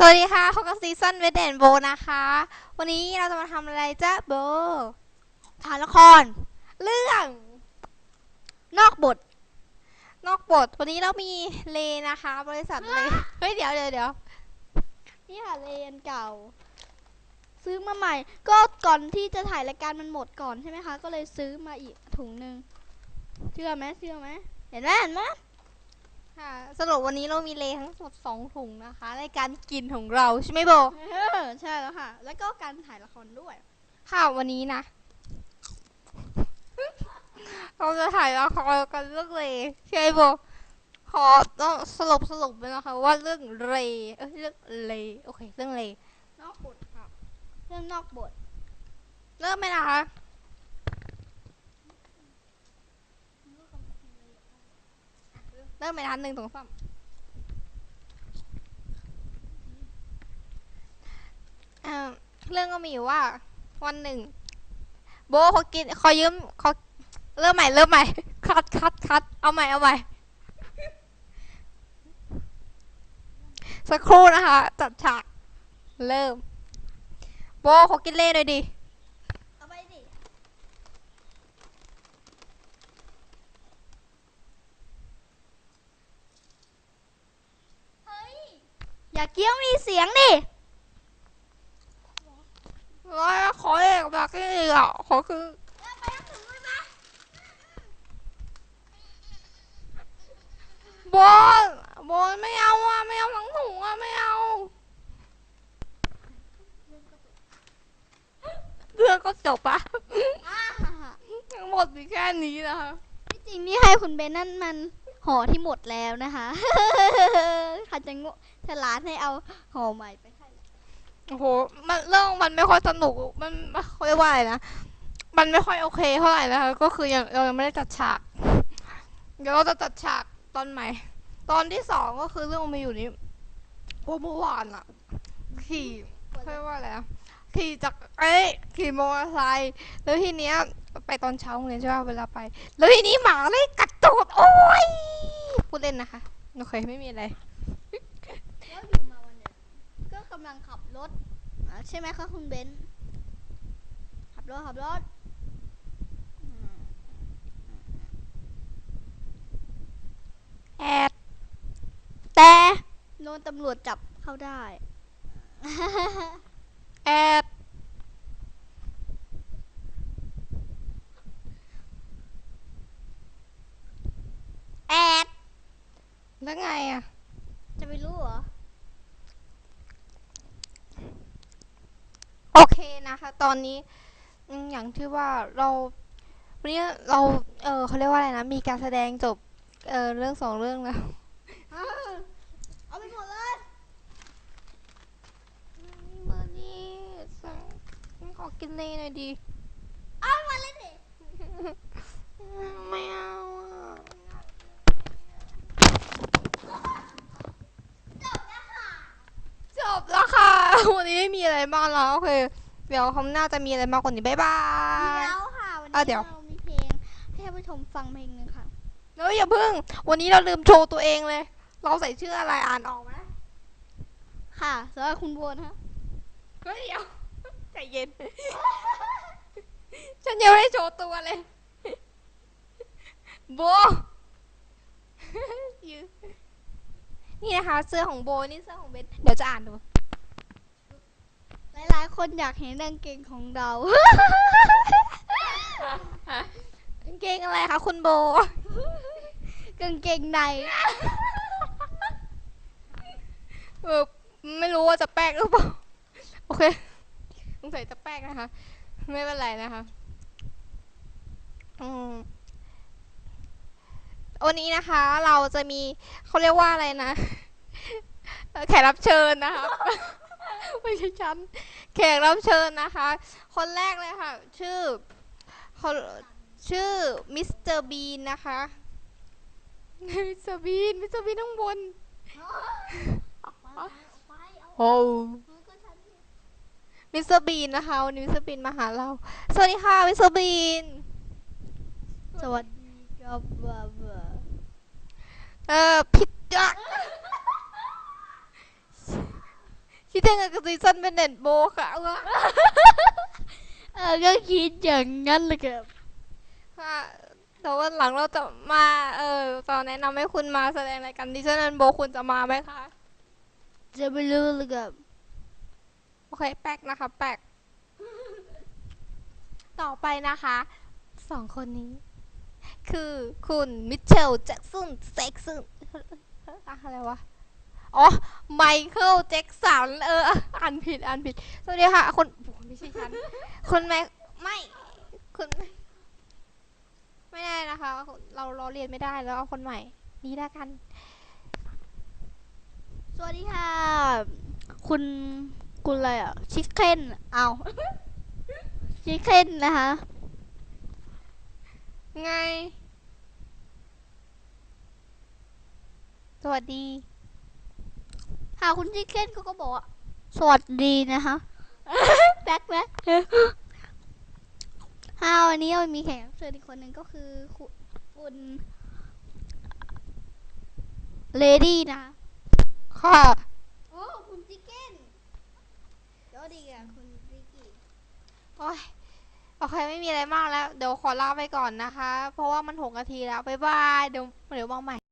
สวัสดีค่ะพบกับซีซันเวดเดนโบนะคะ วันนี้เราจะมาทำอะไรจ้าโบถ่ายละคร เรื่อง นอกบท นอกบท วันนี้เรามีเลนะคะ บริษัทเลเฮ้ยเดี๋ยวเดี๋ยวเดี๋ยวนี่ค่ะเรียนเก่า ซื้อมาใหม่ ก็ก่อนที่จะถ่ายรายการมันหมดก่อนใช่ไหมคะ ก็เลยซื้อมาอีกถุงหนึ่งเชื่อไหมเชื่อไหมเห็นไหมเห็นไหม ค่ะสรุปวันนี้เรามีเลทั้งหมดสองถุงนะคะในการกินของเราใช่ไหมโบเออใช่แล้วค่ะ แล้วก็การถ่ายละครด้วย ค่ะวันนี้นะ เราจะถ่ายละครกันเรื่องเลใช่ไหมโบขอต้องสรุปสรุปเลยนะคะ ว่าเรื่องเลเอ้ยเรื่องเลโอเค เรื่องเลนอกบทค่ะเรื่องนอกบท เริ่มไหมนะคะ เริ่มไหมนะคะหนึ่งสองสามอ่าเรื่องก็มีอยู่ว่า วันหนึ่ง โบเขากินเขายืมเขาเริ่มใหม่เริ่มใหม่ คัดคัดคัดเอาใหม่เอาใหม่ สักครู่นะคะ จัดฉาก เริ่ม โบเขากินเล่หน่อยดิ เอาไปดิ เฮ้ย อย่าเกี้ยวมีเสียงดิร้อยขอเอกแบบนี้อีกอะขอคือโบนโบนไม่เอาอะ ไม่เอาทั้งถุงอะ ไม่เอาเรื่องก็จบปะทั้งหมดมีแค่นี้นะคะที่จริงนี่ให้คุณเบนนั่นมัน ห่อที่หมดแล้วนะคะค่ะจะงฉลาดให้เอาห่อใหม่ไปให้โอ้โห มันเรื่องมันไม่ค่อยสนุก มันเขาเรียกว่าอะไรนะ มันไม่ค่อยโอเคเท่าไหร่นะคะ ก็คือยังเรายังไม่ได้จัดฉาก เดี๋ยวเราจะจัดฉากตอนใหม่ ตอนที่สองก็คือเรื่องมาอยู่นี้โอ้เมื่อวานอะขี่เขาเรียกว่าอะไรขี่จากเอ้ยขี่มอเตอร์ไซค์แล้วทีเนี้ยไปตอนเช้าโรงเรียนใช่ป่ะเวลาไป แล้วทีนี้หมาเลยกัดตูดโอ้ย ล่นนะคะโอเคไม่มีอะไรแล้วอยู่มาวันหนึ่งก็กำลังขับรถอ่าใช่ไหมคะคุณเบนขับรถขับรถอืมแอดแต่โดนตำรวจจับเข้าได้ แอด แอด แล้วไงอะจะไปรู้เหรอ โอเคนะคะ ตอนนี้อืมอย่างที่ว่าเราวันนี้เราเออเขาเรียกว่าอะไรนะ มีการแสดงจบ เออเรื่องสองเรื่องแล้วเอาไปหมดเลยเมื่อนี้สั่งขอกินเลยหน่อยดี เอามาเลยดิไม่เอาอะ จบแล้วค่ะ จบแล้วค่ะ วันนี้ไม่มี อะไรมากแล้วโอเคเดี๋ยวคำหน้าจะมีอะไรมากกว่านี้บ๊ายบายแล้วค่ะวันอะนี้เดี๋ยวเรามีเพลงให้ท่านผู้ชมฟังเพลงหนึ่งค่ะแล้วอย่าเพิ่ง วันนี้เราลืมโชว์ตัวเองเลย เราใส่ชื่ออะไรอ่านออกไหมค่ะสำหรับคุณบัวนะคะเฮ้ยเดี๋ยวใจเย็น ฉันยังไม่ได้โชว์ตัวเลยโบยืนนี่นะคะเสื้อของโบนี่เสื้อของเบนเดี๋ยวจะอ่านดูหลายๆ คนอยากเห็นกางเกงของเรา กางเกงอะไรคะคุณโบ กางเกงในเออไม่รู้ว่าจะแป้งหรือเปล่า โอเคสงสัยจะแป้งนะคะ ไม่เป็นไรนะคะอืมวันนี้นะคะเราจะมีเขาเรียกว่าอะไรนะเอ่อแขกรับเชิญนะคะ ไม่ใช่ฉันแขกรับเชิญนะคะ คนแรกเลยค่ะ ชื่อเขาชื่อมิสเตอร์บีนนะคะมิสเตอร์บีนมิสเตอร์บีนข้างบนโอ้มิสเตอร์บีนนะคะวันนี้มิสเตอร์บีนมาหาเรา สวัสดีค่ะมิสเตอร์บีนสวัสดีครับบ้าบ้าเออผิดจ้ะ คิดยังไงกับซีซันเป็นเน็ตโบค่ะว่าเออก็คิดอย่างนั้นเลยครับค่ะแต่วันหลังเราจะมา เออตอนแนะนำให้คุณมาแสดงรายการดิจิทัลโบคุณจะมาไหมคะ จะไม่รู้เลยครับ โอเค แป๊กนะคะ แป๊ก ต่อไปนะคะ สองคนนี้ คือคุณมิเชลแจ็กสันเซ็กซันอะไรวะ อ๋อ ไมเคิลแจ็กสัน เออ อ่านผิด อ่านผิด สวัสดีค่ะ คนโอ้ไม่ใช่ฉันคุณแม่ไม่ คุณไม่ไม่ได้นะคะ เราเราเรียนไม่ได้แล้วเอาคนใหม่ นี่แล้วกัน สวัสดีค่ะ คุณ คุณอะไรอะ ชิคเก้น เอา ชิคเก้นนะคะ ไง สวัสดี ค่ะคุณชิคเก้นเขาก็บอกว่าสวัสดีนะคะแบ็คแบ็คค่ะวันนี้เรามีแขกรับเชิญอีกคนหนึ่งก็คือคุณคุณเลดี้นะคะค่ะโอ้คุณชิคเก้นเดี๋ยวดีอะคุณริกกี้โอ้ยโอเคไม่มีอะไรมากแล้ว เดี๋ยวขอลาไปก่อนนะคะ เพราะว่ามันหกนาทีแล้ว บ๊ายบาย เดี๋ยวเดี๋ยวมาใหม่